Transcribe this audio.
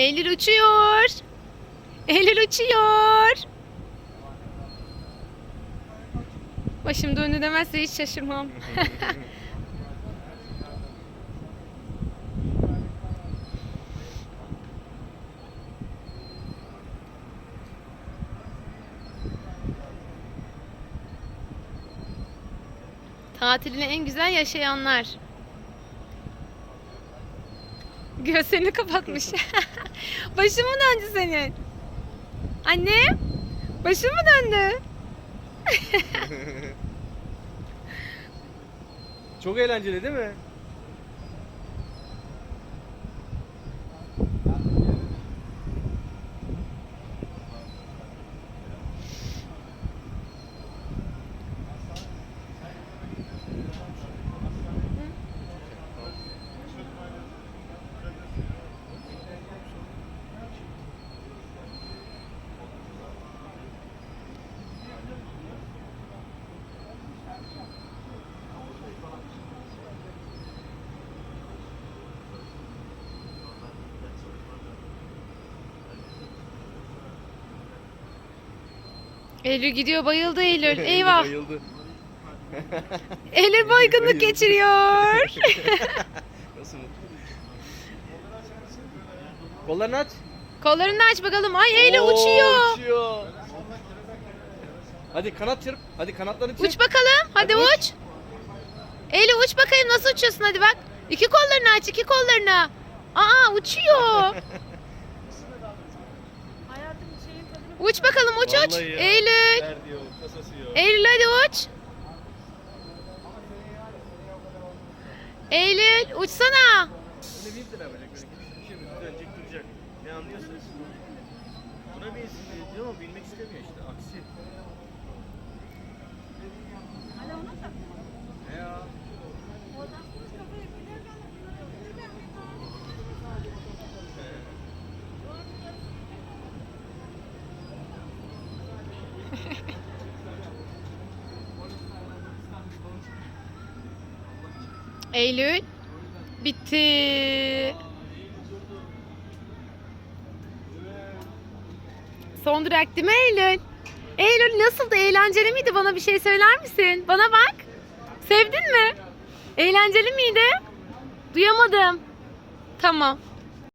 Eylül uçuyor. Eylül uçuyor. Başım döndü demezse hiç şaşırmam. Tatilini en güzel yaşayanlar. Gözlerini kapatmış. Başın mı döndü senin? Anne? Başın mı döndü? Çok eğlenceli değil mi? Eylül gidiyor bayıldı Eylül. Eyvah. Bayıldı. Eylül baygınlık geçiriyor. Nasıl mutlu? Kollarını aç. Kollarını aç bakalım. Ay Eylül Oo, uçuyor. uçuyor. Hadi kanat çırp. Hadi kanatlarını çırp. Uç bakalım. Hadi Hadi uç. uç. Eylül uç bakayım nasıl uçuyorsun hadi bak. İki kollarını aç iki kollarını. Aa uçuyor. Uç bakalım uç uç. Vallahi ya. Eylül. Yok. Eylül hadi uç. Eylül uçsana. Buna bin lira verecek böyle bir şey mi? Dönecek duracak. Ne anlıyorsunuz? Buna diye diyor ama binmek istemiyor işte. Aksi. Ne ya? Eylül. Bitti. Son durak değil mi Eylül? Eylül nasıldı? Eğlenceli miydi? Bana bir şey söyler misin? Bana bak. Sevdin mi? Eğlenceli miydi? Duyamadım. Tamam.